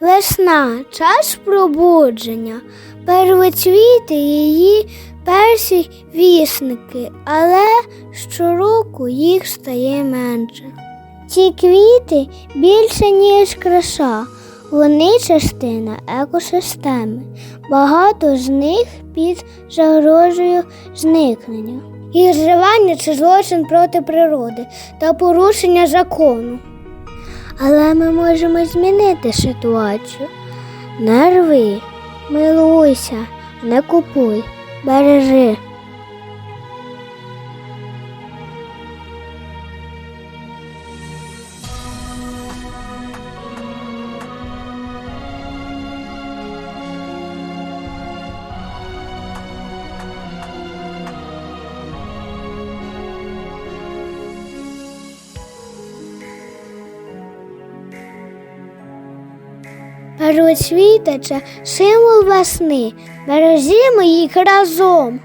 Весна час пробудження, первоцвіти її перші вісники, але щороку їх стає менше. Ці квіти більше, ніж краса, вони частина екосистеми. Багато з них під загрозою зникнення. Їх зривання це злочин проти природи та порушення закону. Але ми можемо змінити ситуацію. Не рви, милуйся, не купуй, бережи. Це символ весни. Бережімо їх разом.